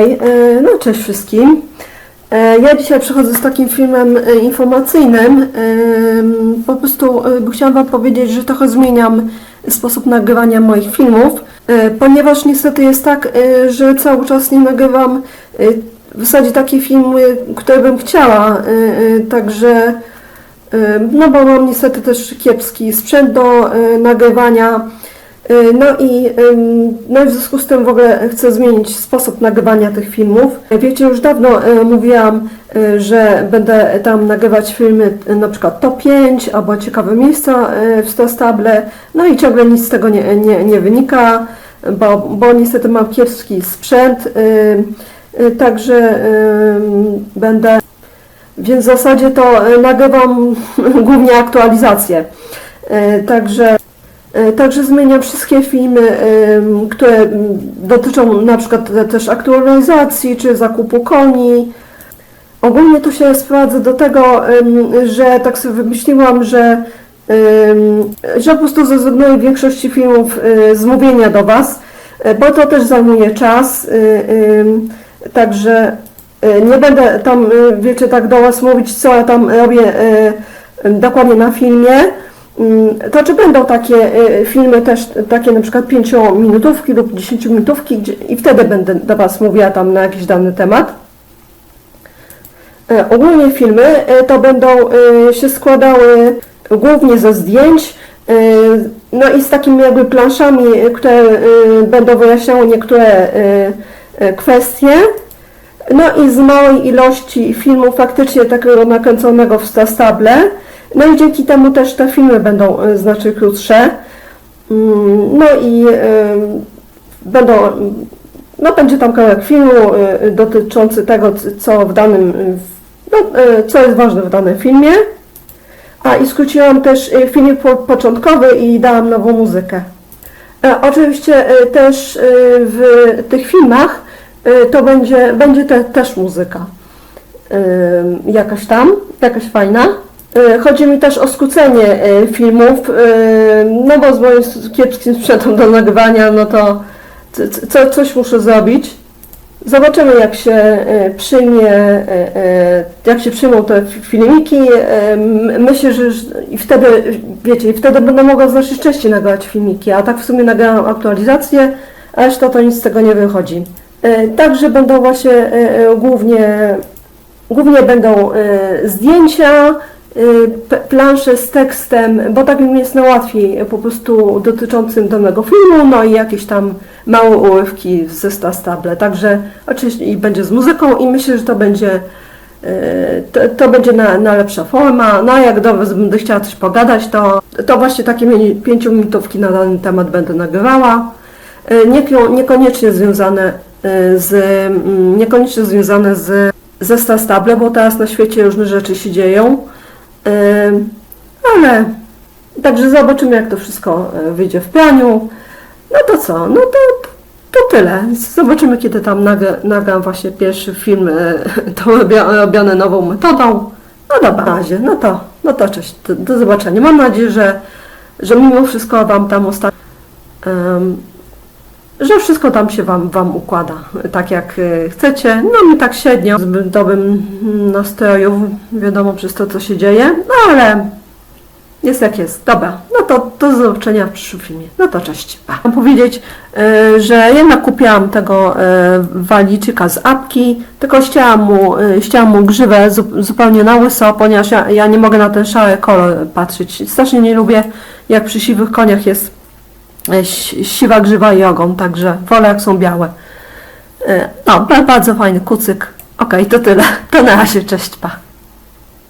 E, No, cześć wszystkim. E, Ja dzisiaj przychodzę z takim filmem e, informacyjnym. Po prostu chciałam Wam powiedzieć, że trochę zmieniam sposób nagrywania moich filmów, ponieważ niestety jest tak, że cały czas nie nagrywam w zasadzie takie filmy, które bym chciała. Także, no bo mam niestety też kiepski sprzęt do nagrywania. Y, No i, no i w związku z tym w ogóle chcę zmienić sposób nagrywania tych filmów. Wiecie, już dawno y, mówiłam, y, że będę tam nagrywać filmy na przykład top 5 albo ciekawe miejsca w Stastable, no i ciągle nic z tego nie, nie, nie wynika, bo, bo niestety mam kiepski sprzęt, także będę, więc w zasadzie to nagrywam głównie aktualizacje. Także Także zmieniam wszystkie filmy, em, które dotyczą na przykład te- też aktualizacji czy zakupu koni. Ogólnie to się sprowadza do tego, że tak sobie wymyśliłam, że, że po prostu zrezygnuję w większości filmów e, z mówienia do Was, e, bo to też zajmuje czas. e, Także e, nie będę tam, e, wiecie, tak do Was mówić, co ja tam robię e, dokładnie na filmie. Mm, To czy będą takie y, filmy też, takie na przykład 5-minutówki lub 10-minutówki gdzie, i wtedy będę do Was mówiła tam na jakiś dany temat. E, Ogólnie filmy e, to będą e, się składały głównie ze zdjęć, no i z takimi jakby planszami, które będą wyjaśniały niektóre kwestie. No i z małej ilości filmu faktycznie takiego nakręconego w Stastable. No i dzięki temu też te filmy będą e, znacznie krótsze. Mm, No i e, będą, no będzie tam kawałek filmu e, dotyczący tego, co w danym, no, co jest ważne w danym filmie. A i skróciłam też po, początkowy i dałam nową muzykę. Oczywiście też w tych filmach to będzie, będzie te, też muzyka. Jakaś tam, jakaś fajna. E, Chodzi mi też o skrócenie e, filmów, e, no bo z moim kiepskim sprzętem do nagrywania, no to co, coś muszę zrobić. Zobaczymy jak się przyjmie, jak się przyjmą te fi- filmiki. Myślę, że i wtedy, wiecie, wtedy będę mogła znacznie częściej nagrywać filmiki, a tak w sumie nagrałam aktualizację, a reszta to nic z tego nie wychodzi. Także będą właśnie głównie, głównie będą zdjęcia, e, p- plansze z tekstem, bo tak mi jest najłatwiej e, po prostu dotyczącym danego filmu, no i jakieś tam małe urywki ze Stastable. Także oczywiście i będzie z muzyką i myślę, że to będzie e, to, to będzie na, na lepsza forma. No a jak do Was będę chciała coś pogadać, to, to właśnie takie pięciominutówki na dany temat będę nagrywała. E, nieko- Niekoniecznie związane z, mm, niekoniecznie związane z, ze Stastable, bo teraz na świecie różne rzeczy się dzieją. Ale także zobaczymy, jak to wszystko e, wyjdzie w praniu. No to co? No to, to tyle. Zobaczymy, kiedy tam nagram właśnie pierwszy film e, to robiony nową metodą. No dobra, na razie. No to, no to cześć. Do, do zobaczenia. Mam nadzieję, że, że mimo wszystko Wam tam ostatnio że wszystko tam się wam, wam układa tak jak e, chcecie. No mi tak średnio, zbyt dobrym nastroju, wiadomo przez to co się dzieje, no ale jest jak jest. Dobra, no to do zobaczenia w przyszłym filmie. No to cześć. Pa. Mam powiedzieć, e, że jednak kupiłam tego e, waliczyka z apki, tylko ścięłam mu, ścięłam mu grzywę zu, zupełnie na łyso, ponieważ ja, ja nie mogę na ten szary kolor patrzeć. Strasznie nie lubię, jak przy siwych koniach jest siwa grzywa i ogon, także wolę jak są białe. E, No, ba- bardzo fajny kucyk. Okej, to tyle. To na razie, cześć, pa.